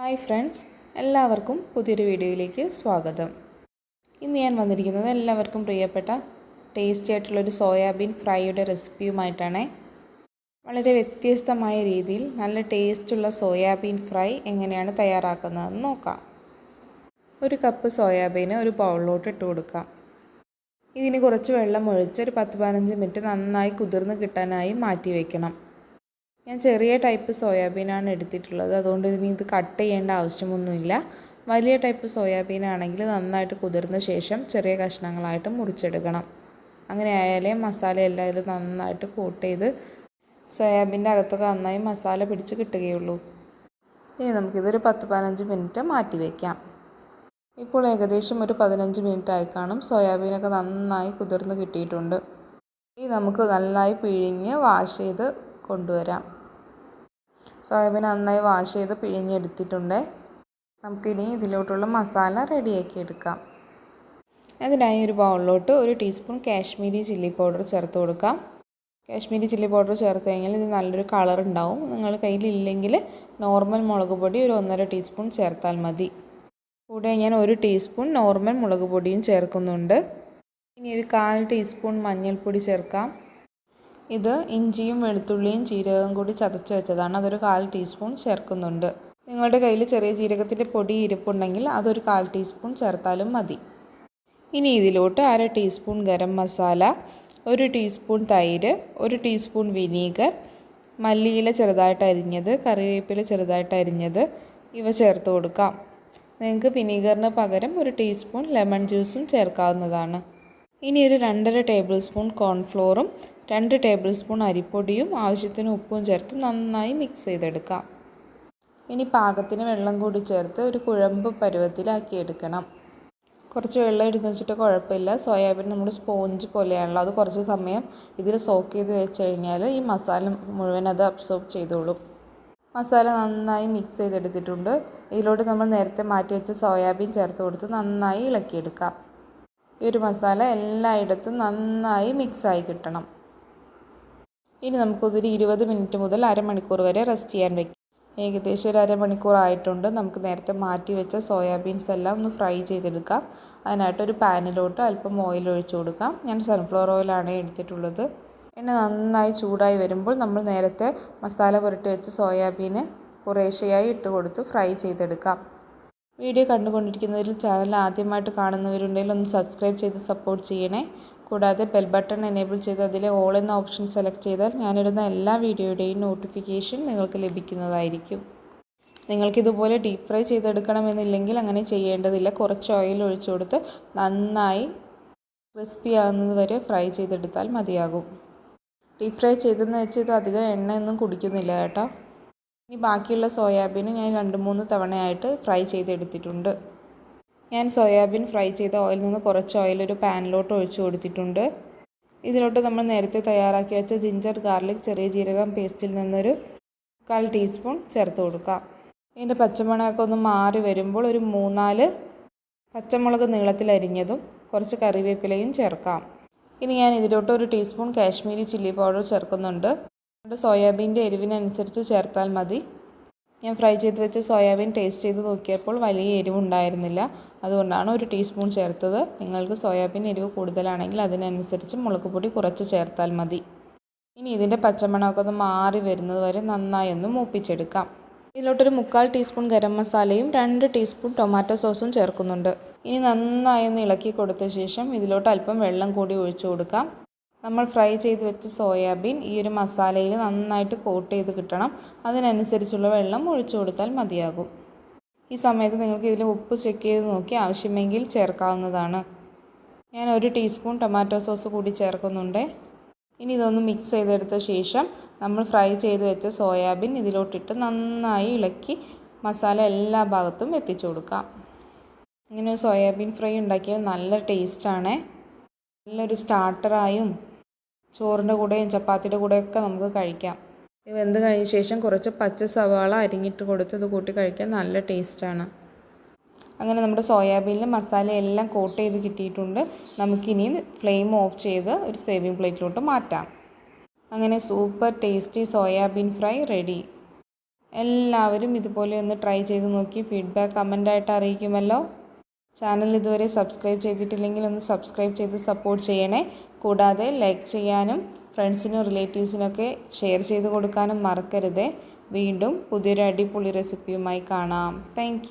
Hi friends എല്ലാവർക്കും പുതിയൊരു വീഡിയോയിലേക്ക് സ്വാഗതം. ഇന്ന് ഞാൻ വന്നിരിക്കുന്നത് എല്ലാവർക്കും പ്രിയപ്പെട്ട ടേസ്റ്റി ആയിട്ടുള്ളൊരു സോയാബീൻ ഫ്രൈയുടെ റെസിപ്പിയുമായിട്ടാണ്. വളരെ വ്യത്യസ്തമായ രീതിയിൽ നല്ല ടേസ്റ്റുള്ള സോയാബീൻ ഫ്രൈ എങ്ങനെയാണ് തയ്യാറാക്കുന്നതെന്ന് നോക്കാം. ഒരു കപ്പ് സോയാബീന് ഒരു ബൗളിലോട്ട് ഇട്ട് കൊടുക്കാം. ഇതിന് കുറച്ച് വെള്ളം ഒഴിച്ച് ഒരു പത്ത് പതിനഞ്ച് മിനിറ്റ് നന്നായി കുതിർന്ന് കിട്ടാനായി മാറ്റി വയ്ക്കണം ഞാൻ ചെറിയ ടൈപ്പ് സോയാബീനാണ് എടുത്തിട്ടുള്ളത്. അതുകൊണ്ട് ഇനി ഇത് കട്ട് ചെയ്യേണ്ട ആവശ്യമൊന്നുമില്ല. വലിയ ടൈപ്പ് സോയാബീൻ ആണെങ്കിൽ നന്നായിട്ട് കുതിർന്ന ശേഷം ചെറിയ കഷ്ണങ്ങളായിട്ട് മുറിച്ചെടുക്കണം. അങ്ങനെ ആയാലേ മസാല എല്ലാം ഇത് നന്നായിട്ട് കോട്ട് ചെയ്ത് സോയാബീന്റെ അകത്തൊക്കെ നന്നായി മസാല പിടിച്ച് കിട്ടുകയുള്ളൂ. ഇനി നമുക്കിതൊരു പത്ത് പതിനഞ്ച് മിനിറ്റ് മാറ്റി വയ്ക്കാം ഇപ്പോൾ ഏകദേശം ഒരു പതിനഞ്ച് മിനിറ്റ് ആയി കാണും. സോയാബീനൊക്കെ നന്നായി കുതിർന്ന് കിട്ടിയിട്ടുണ്ട്. ഇനി നമുക്ക് നന്നായി പിഴിഞ്ഞ് വാഷ് ചെയ്ത് കൊണ്ടുവരാം. സോയാബീൻ നന്നായി വാഷ് ചെയ്ത് പിഴിഞ്ഞെടുത്തിട്ടുണ്ട്. നമുക്കിനി ഇതിലോട്ടുള്ള മസാല റെഡിയാക്കി എടുക്കാം. അതിനായി ഒരു ബൗളിലോട്ട് ഒരു ടീസ്പൂൺ കാശ്മീരി ചില്ലി പൗഡർ ചേർത്ത് കൊടുക്കാം. കാശ്മീരി ചില്ലി പൗഡർ ചേർത്ത് കഴിഞ്ഞാൽ ഇത് നല്ലൊരു കളർ ഉണ്ടാവും. നിങ്ങൾ കയ്യിലില്ലെങ്കിൽ നോർമൽ മുളക് പൊടി ഒരു ഒന്നര ടീസ്പൂൺ ചേർത്താൽ മതി. കൂടെ ഞാൻ ഒരു ടീസ്പൂൺ നോർമൽ മുളക് പൊടിയും ചേർക്കുന്നുണ്ട്. ഇനി ഒരു കാൽ ടീസ്പൂൺ മഞ്ഞൾപ്പൊടി ചേർക്കാം. ഇത് ഇഞ്ചിയും വെളുത്തുള്ളിയും ജീരകവും കൂടി ചതച്ച് വെച്ചതാണ്. അതൊരു കാൽ ടീസ്പൂൺ ചേർക്കുന്നുണ്ട്. നിങ്ങളുടെ കയ്യിൽ ചെറിയ ജീരകത്തിന്റെ പൊടി ഇരിപ്പുണ്ടെങ്കിൽ അതൊരു കാൽ ടീസ്പൂൺ ചേർത്താലും മതി. ഇനി ഇതിലോട്ട് അര ടീസ്പൂൺ ഗരം മസാല ഒരു ടീസ്പൂൺ തൈര് ഒരു ടീസ്പൂൺ വിനീഗർ മല്ലിയില ചെറുതായിട്ട് അരിഞ്ഞത് കറിവേപ്പില ചെറുതായിട്ട് അരിഞ്ഞത് ഇവ ചേർത്ത് കൊടുക്കാം. നിങ്ങൾക്ക് വിനീഗറിന് പകരം ഒരു ടീസ്പൂൺ ലെമൺ ജ്യൂസും ചേർക്കാവുന്നതാണ്. ഇനി ഒരു രണ്ടര ടേബിൾ സ്പൂൺ കോൺഫ്ലോറും രണ്ട് ടേബിൾ സ്പൂൺ അരിപ്പൊടിയും ആവശ്യത്തിന് ഉപ്പും ചേർത്ത് നന്നായി മിക്സ് ചെയ്തെടുക്കാം. ഇനി പാകത്തിന് വെള്ളം കൂടി ചേർത്ത് ഒരു കുഴമ്പ് പരുവത്തിലാക്കി എടുക്കണം. കുറച്ച് വെള്ളം എടുത്ത് വെച്ചിട്ട് കുഴപ്പമില്ല. സോയാബീൻ നമ്മൾ സ്പോഞ്ച് പോലെയാണല്ലോ. അത് കുറച്ച് സമയം ഇതിൽ സോക്ക് ചെയ്ത് വെച്ച് കഴിഞ്ഞാൽ ഈ മസാല മുഴുവൻ അത് അബ്സോർബ് ചെയ്തോളും. മസാല നന്നായി മിക്സ് ചെയ്തെടുത്തിട്ടുണ്ട്. ഇതിലോട്ട് നമ്മൾ നേരത്തെ മാറ്റി വെച്ച സോയാബീൻ ചേർത്ത് കൊടുത്ത് നന്നായി ഇളക്കിയെടുക്കാം. ഈ ഒരു മസാല എല്ലായിടത്തും നന്നായി മിക്സായി കിട്ടണം. ഇനി നമുക്കൊരു ഇരുപത് മിനിറ്റ് മുതൽ അരമണിക്കൂർ വരെ റെസ്റ്റ് ചെയ്യാൻ വെക്കാം ഏകദേശം ഒരു അരമണിക്കൂർ ആയിട്ടുണ്ട്. നമുക്ക് നേരത്തെ മാറ്റി വെച്ച സോയാബീൻസ് എല്ലാം ഒന്ന് ഫ്രൈ ചെയ്തെടുക്കാം. അതിനായിട്ട് ഒരു പാനിലോട്ട് അല്പം ഓയിൽ ഒഴിച്ചു കൊടുക്കാം. ഞാൻ സൺഫ്ലവർ ഓയിലാണ് എടുത്തിട്ടുള്ളത്. എണ്ണ നന്നായി ചൂടായി വരുമ്പോൾ നമ്മൾ നേരത്തെ മസാല പുരട്ടി വെച്ച സോയാബീന് കുറേശ്ശെയായി ഇട്ട് കൊടുത്ത് ഫ്രൈ ചെയ്തെടുക്കാം. വീഡിയോ കണ്ടുകൊണ്ടിരിക്കുന്നവരിൽ ചാനൽ ആദ്യമായിട്ട് കാണുന്നവരുണ്ടെങ്കിൽ ഒന്ന് സബ്സ്ക്രൈബ് ചെയ്ത് സപ്പോർട്ട് ചെയ്യണേ. കൂടാതെ ബെൽ ബട്ടൺ എനേബിൾ ചെയ്ത് അതിലെ ഓൾ എന്ന ഓപ്ഷൻ സെലക്ട് ചെയ്താൽ ഞാനിടുന്ന എല്ലാ വീഡിയോയുടെയും നോട്ടിഫിക്കേഷൻ നിങ്ങൾക്ക് ലഭിക്കുന്നതായിരിക്കും. നിങ്ങൾക്കിതുപോലെ ഡീപ്പ് ഫ്രൈ ചെയ്തെടുക്കണമെന്നില്ലെങ്കിൽ അങ്ങനെ ചെയ്യേണ്ടതില്ല. കുറച്ച് ഓയിൽ ഒഴിച്ചു കൊടുത്ത് നന്നായി ക്രിസ്പി ആകുന്നത് വരെ ഫ്രൈ ചെയ്തെടുത്താൽ മതിയാകും. ഡീപ്പ് ഫ്രൈ ചെയ്തെന്ന് വെച്ച് ഇത് അധികം എണ്ണയൊന്നും കുടിക്കുന്നില്ല കേട്ടോ. ഇനി ബാക്കിയുള്ള സോയാബീൻ ഞാൻ രണ്ട് മൂന്ന് തവണയായിട്ട് ഫ്രൈ ചെയ്തെടുത്തിട്ടുണ്ട്. ഞാൻ സോയാബീൻ ഫ്രൈ ചെയ്ത ഓയിലിൽ നിന്ന് കുറച്ച് ഓയിൽ ഒരു പാനിലോട്ട് ഒഴിച്ചു കൊടുത്തിട്ടുണ്ട്. ഇതിലോട്ട് നമ്മൾ നേരത്തെ തയ്യാറാക്കി വെച്ച ജിഞ്ചർ ഗാർലിക് ചെറിയ ജീരകം പേസ്റ്റിൽ നിന്നൊരു കാൽ ടീസ്പൂൺ ചേർത്ത് കൊടുക്കാം. ഇതിന്റെ പച്ചമുളകൊക്കെ ഒന്ന് മാറി വരുമ്പോൾ ഒരു മൂന്നാൽ പച്ചമുളക് നീളത്തിൽ അരിഞ്ഞതും കുറച്ച് കറിവേപ്പിലയും ചേർക്കാം. ഇനി ഞാൻ ഇതിലോട്ട് ഒരു ടീസ്പൂൺ കാശ്മീരി ചില്ലി പൗഡർ ചേർക്കുന്നുണ്ട്. സോയാബീന്റെ എരിവിനനുസരിച്ച് ചേർത്താൽ മതി. ഞാൻ ഫ്രൈ ചെയ്ത് വെച്ച സോയാബീൻ ടേസ്റ്റ് ചെയ്ത് നോക്കിയപ്പോൾ വലിയ എരിവുണ്ടായിരുന്നില്ല. അതുകൊണ്ടാണ് ഒരു ടീസ്പൂൺ ചേർത്തത്. നിങ്ങൾക്ക് സോയാബീൻ എരിവ് കൂടുതലാണെങ്കിൽ അതിനനുസരിച്ച് മുളക് പൊടി കുറച്ച് ചേർത്താൽ മതി. ഇനി ഇതിന്റെ പച്ചമണമൊക്കെ ഒന്ന് മാറി വരുന്നത് വരെ നന്നായി ഒന്ന് മൂപ്പിച്ചെടുക്കാം. ഇതിലോട്ടൊരു മുക്കാൽ ടീസ്പൂൺ ഗരം മസാലയും രണ്ട് ടീസ്പൂൺ ടൊമാറ്റോ സോസും ചേർക്കുന്നുണ്ട്. ഇനി നന്നായി ഒന്ന് ഇളക്കി കൊടുത്ത ശേഷം ഇതിലോട്ട് അല്പം വെള്ളം കൂടി ഒഴിച്ചു കൊടുക്കാം. നമ്മൾ ഫ്രൈ ചെയ്ത് വെച്ച സോയാബീൻ ഈ ഒരു മസാലയിൽ നന്നായിട്ട് കോട്ട് ചെയ്ത് കിട്ടണം. അതിനനുസരിച്ചുള്ള വെള്ളം ഒഴിച്ചു കൊടുത്താൽ മതിയാകും. ഈ സമയത്ത് നിങ്ങൾക്ക് ഇതിൽ ഉപ്പ് ചെക്ക് ചെയ്ത് നോക്കി ആവശ്യമെങ്കിൽ ചേർക്കാവുന്നതാണ്. ഞാൻ ഒരു ടീസ്പൂൺ ടൊമാറ്റോ സോസ് കൂടി ചേർക്കുന്നുണ്ട്. ഇനി ഇതൊന്ന് മിക്സ് ചെയ്തെടുത്ത ശേഷം നമ്മൾ ഫ്രൈ ചെയ്ത് വെച്ച സോയാബീൻ ഇതിലോട്ടിട്ട് നന്നായി ഇളക്കി മസാല എല്ലാ ഭാഗത്തും എത്തിച്ചു കൊടുക്കാം. ഇങ്ങനെ സോയാബീൻ ഫ്രൈ ഉണ്ടാക്കിയാൽ നല്ല ടേസ്റ്റാണ് നല്ലൊരു സ്റ്റാർട്ടറായും ചോറിന്റെ കൂടെയും ചപ്പാത്തിയുടെ കൂടെയൊക്കെ നമുക്ക് കഴിക്കാം. ഇത് വെന്ത് കഴിഞ്ഞ ശേഷം കുറച്ച് പച്ച സവാള അരിഞ്ഞിട്ട് കൊടുത്ത് ഇത് കൂട്ടി കഴിക്കാൻ നല്ല ടേസ്റ്റാണ്. അങ്ങനെ നമ്മുടെ സോയാബീനിൽ മസാല എല്ലാം കോട്ട് ചെയ്ത് കിട്ടിയിട്ടുണ്ട്. നമുക്കിനി ഫ്ലെയിം ഓഫ് ചെയ്ത് ഒരു സേവിങ് പ്ലേറ്റിലോട്ട് മാറ്റാം. അങ്ങനെ super tasty soybean fry ready. എല്ലാവരും ഇതുപോലെ ഒന്ന് ട്രൈ ചെയ്ത് നോക്കി. ഫീഡ്ബാക്ക് കമന്റായിട്ട് അറിയിക്കുമല്ലോ. ചാനൽ ഇതുവരെ സബ്സ്ക്രൈബ് ചെയ്തിട്ടില്ലെങ്കിൽ ഒന്ന് സബ്സ്ക്രൈബ് ചെയ്ത് സപ്പോർട്ട് ചെയ്യണേ. കൂടാതെ ലൈക്ക് ചെയ്യാനും ഫ്രണ്ട്സിനും റിലേറ്റീവ്സിനൊക്കെ ഷെയർ ചെയ്ത് കൊടുക്കാനും മറക്കരുത്. വീണ്ടും പുതിയൊരു അടിപൊളി റെസിപ്പിയുമായി കാണാം. താങ്ക്